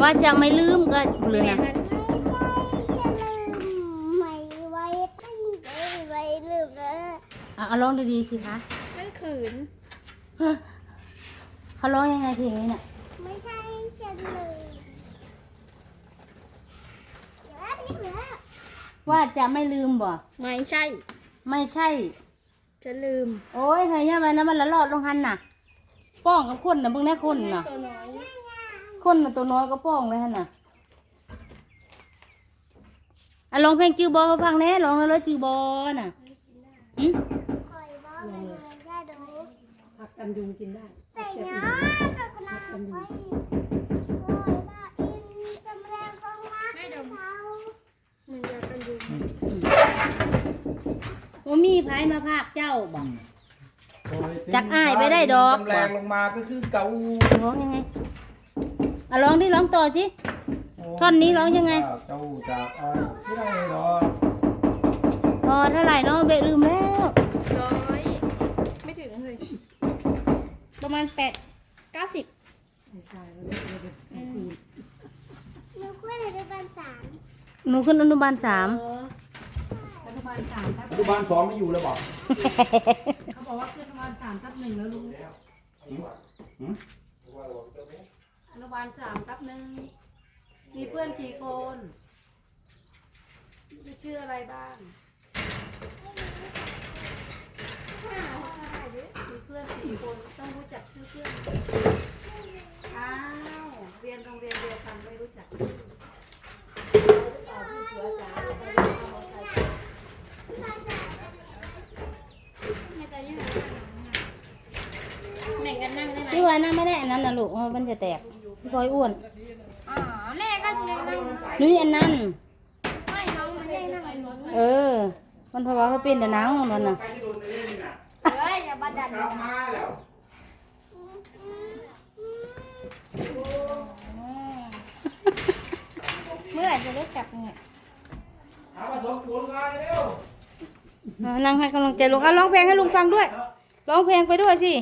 ว่าจะไม่ลืมก็เลยนะไม่ใช่จะลืมไม่ไว้ตั้งใจไว้ลืมแล้วเอาเอาร้องดีๆสิคะไม่ขืนเขาร้องยังไงเพลงนี้เนี่ยไม่ใช่จะลืมเลยว่าจะไม่ลืมบ่ไม่ใช่ ไม่ใช่จะลืม โอ้ยเฮ้ยยังไงนะมันละลอดลงหันน่ะ ป้องกับคนน่ะเบิ่งแน่คนน่ะตัวน้อย คนน่ะตัวน้อยก็ป้องเลยหั่นน่ะอะร้องเพลงจือบอมาฟังแน่ร้องแล้วจือบอน่ะอืมคอยบอกเลยแค่ดูผักกันยุงกินได้แต่เนาะเรากำลังไปโอ้ยบ้าอินจำแรงของมาให้เขามันจะกันยุงว่ามีไผมาพากเจ้าบ่จักอ้ายไปได้ดอกแรงลงมาก็คือเการ้องยังไง อะร้องดิร้องต่อสิ ท่อนนี้ร้องยังไง เจ้าจากอ้ายไม่ได้ดอกพอเท่าไหร่เนาะเบะลืมแล้ว ร้อยไม่ถึงเลยประมาณแปดเก้าสิบไม่ใช่แล้วเด็กเลยเป็นคูณหนูคุยในบ้านสามหนูขึ้นอนุบาลสามอนุบาลสามทับปัจจุบันสอนไม่อยู่แล้วบอกเขาบอกว่าขึ้นอนุบาลสามทับหนึ่งแล้วลุงอนุ บาลสามทับหนึ่ง มีเพื่อนกี่คนชื่ออะไรบ้าง มีเพื่อนสี่คนต้องรู้จักชื่อเพื่อน อ้าว เรียนโรงเรียนเดียวกันไม่รู้จักต่อพี่เสือจ๋าไปเรียนเอาใครไม่ก็ยังแม่งกันนั่งไมพี่วานั่งไม่ได้อันนั้นนะลูกเพราะมันจะแตก พี่พลอยอ้วน อ๋อแม่ก็ยังนั่งนี่อันนั้น ไม่น้องไม่ได้นั่งไอ้หนูเออ มันเพราะว่าเขาเป็นแต่หนังของมันน่ะ เฮ้ยอย่าบัดดันมาแล้วเมื่อไหร่จะได้กลับเนี่ยเอามาสองคนมาเร็วเอานั่งให้กำลังใจลุงเอาร้องเพลงให้ลุงฟังด้วย ร้องเพลงไปด้วยสิ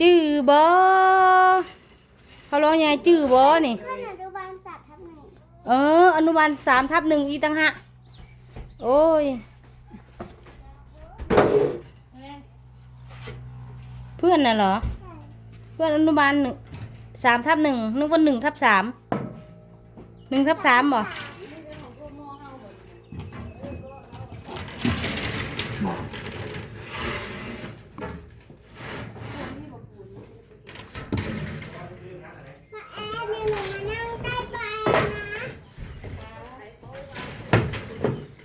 จื้อบอเขาร้องยังไงจื้อบอนี่เอนอนุบาลสัตว์ทับหนึ่งเออ อนุบาลสามทับหนึ่งอีกตังหะโอ้ย เพื่อนน่ะเหรอ ใช่เพื่อนอนุบาลหนึ่งสามทับหนึ่งนึกว่าหนึ่งทับสามหนึ่งทับสามบ่าแอบเนี่ยหนูมานั่งใกล้ไปนะ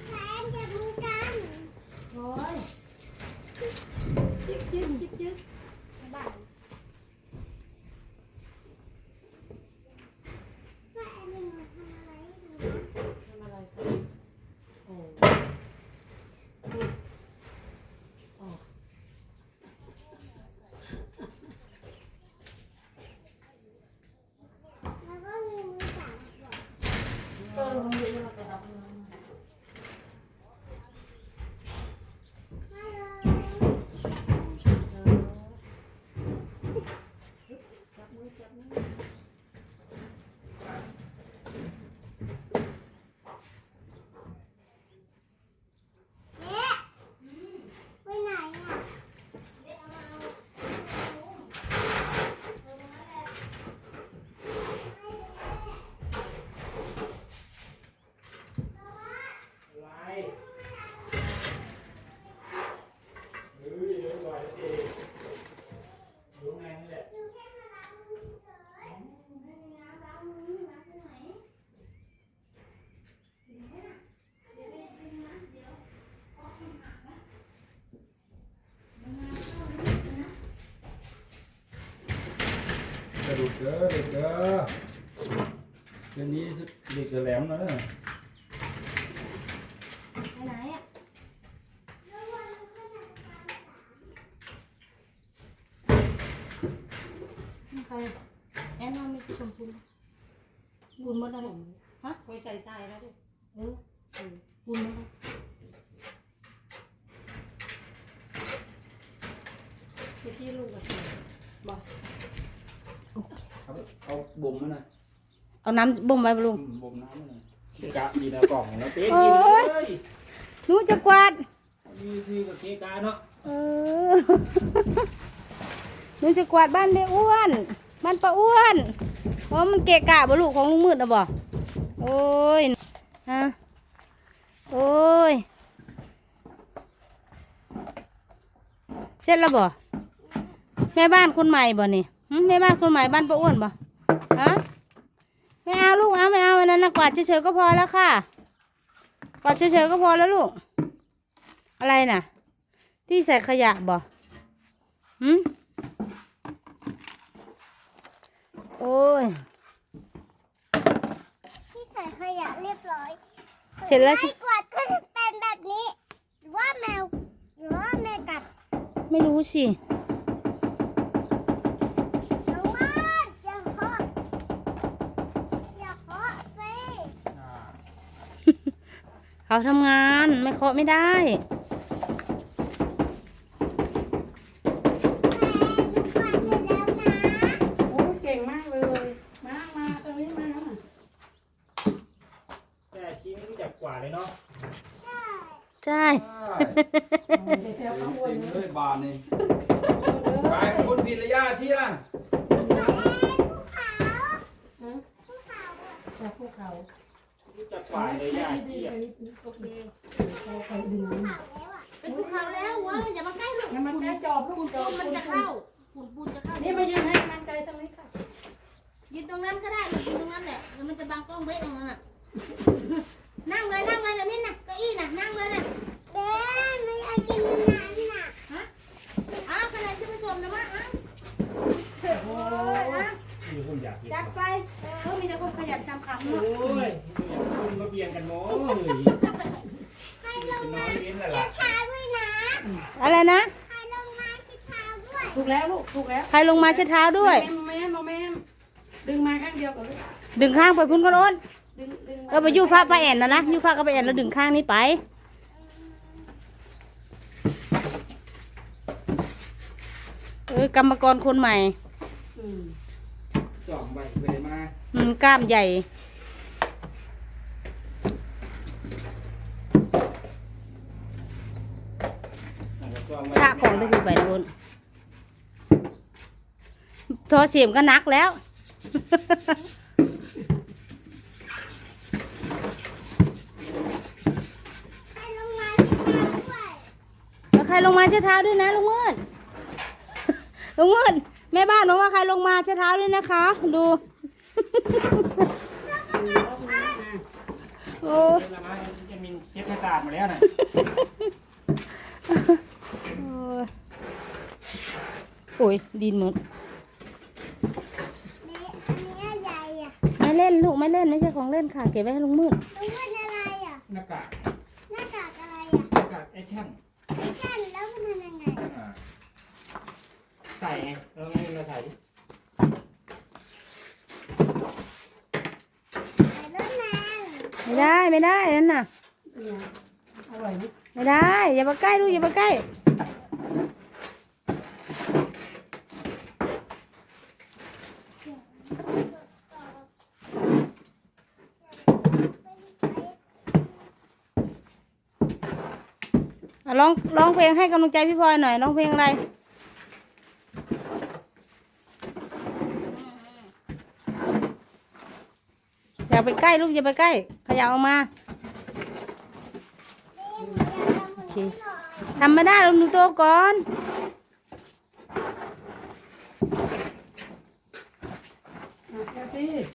แฟนจับมือกัน โอ้ย จิ๊กจิ๊กจิ๊กจิ๊ก ว่าแอบเนี่ยหนูทำอะไรอยู่นะ ทำอะไรกันโอ้โอ้ แล้วก็มีมือสามขวด เออมันเยอะๆเราไปรับน้อง มาเลย เออจับมือจับมือ แม่ไปไหนอะ อะไรเฮ้ยเดี๋ยวก่อนสิดูไงนี่แหละ กระดูก เด้อเด็กเด้อเดี๋ยวนี้เด็กจะแหลมนะไปไหนอะใครแอนนอนม่ชมพูบุญหมดแล้วเนี่ยฮะคอยใส่ใส่แล้วดิเออบุญหมดแล้วเมื่อกี้ลูกก็ใส่บอกโอเค เอาเอาบ่มมันหน่อยเอาน้ำบ่มไว้บ่ลุงอืมบ่มน้ำมันหน่อยเกะกะดีนะกล่องแล้วเต้โอ้กินยเลยหนูจะกวาดนี่คือกับเกะกะเนาะเออ หนูจะกวาดบ้านแม่อ้วน บ้านป้าอ้วนเพราะมันเกะกะบ่ลูกของลุงมืดนะบ่โอ้ยฮะโอ้ย เสร็จแล้วบ่แม่บ้านคนใหม่บ่นี่หึ แม่บ้านคนใหม่บ้านป้าอ้วนบ่ฮะไม่เอาลูกเอาไม่เอาอันนั้นนะกวาดเฉยๆก็พอแล้วค่ะกวาดเฉยๆก็พอแล้วลูก อะไรน่ะ ที่ใส่ขยะบ่หืมโอ้ยที่ใส่ขยะเรียบร้อยเสร็จแล้วสิไม่กวาดก็จะเป็นแบบนี้ หรือว่าแมวหรือว่าแมวกัด ไม่รู้สิ เขาทำงานไม่เคาะไม่ได้แม่หนูกวาดเสร็จแล้วนะโอ้ยเก่งมากเลย มามาตรงนี้มาแต่จริงรู้จักกว่าเลยเนาะใช่เดี๋ยวเขาวเต็นมเลยบานนี่ไปคุณพิรยาชี้ล่ะจากภูเขารู้ จักกว่าเลยย่าดีชี้ไปอะนิดนึงโอเคไปดึงเป็นภูเขาแล้ววะอย่ามาใกล้ลูกงั้นมันใกล้จอบลูกจอบมันจะเข้าฝุ่นปูนจะเข้านี่มายืนให้กำลังใจตรงนี้ค่ะยืนตรงนั้นก็ได้ยืนตรงนั้นแหละเดี๋ยวมันจะบังกล้องเบ๊ะตรงนั้นน่ะนั่งเลยนั่งเลยนะมิ้นน่ะเก้าอี้น่ะนั่งเลยน่ะเบ้ไม่อยากกินนั้นน่ะอ้าวขนาดที่ผู้ชมนะมาอ้าวโอ้ยอะมีคนอยากกินจัดไปเออมีแต่คนขยันจำคำโอ้เนาะย คุณมาเบียงกันโม้ยให้ลเป็นงน้อมางเลี้ยงแหละเช็ล่ะดเท้าด้วยนะอะไรนะ ให้ลงมาเช็ดเท้าด้วยถูกแล้วลูกถูกแล้วใครลงมาเช็ดเท้าด้วย โมเมนต์โมเมนต์ดึงมาข้างเดียวก่อนลูกดึงข้างไปพุ่นก็โอนดึงดึงเออไปยูฟ้าป้าแอนนะนะยูฟ้ากับป้าแอนแล้วดึงข้างนี้ไป เออกรรมกรคนใหม่อืมสองใบเลยมาอืมกล้ามใหญ่ ชะกล่องตะพีไปนะบุญโทอเสียมก็นักแล้วให้ลงมาเช็ดเท้าด้วยแล้วใครลงมาเช็ดเท้าด้วยนะลุงมืดลุงมืดแม่บ้านบอกว่าใครลงมาเช็ดเท้าด้วยนะคะ ดูโอ้ เช็ดแล้วนะจะมีเช็ดให้ตาดมาแล้วน่ะ ย โอ้ยดินหมดนี่อันนี้อะไรอะไม่เล่นลูกไม่เล่นไม่ใช่ของเล่นค่ะ เก็บไว้ให้ลุงมืดลุงว่าอะไรอะหน้ากากหน้ากากอะไรอะหน้ากากแอคชั่นแค่นแล้วมันทำยังไงอ่าใส่ไงแล้วไงมาใส่ดิไอรอนแมนไม่ได้ไม่ได้นั่นน่ะเนี่ยอร่อยไหมไม่ได้ อย่ามาใกล้ลูกอย่ามาใกล้ ร้องร้องเพลงให้กำลังใจพี่พลอยหน่อยร้องเพลงอะไรอย่าไปใกล้ลูกอย่าไปใกล้ขยับออกมาโอเคทำไม่ได้ลงดูโตก่อน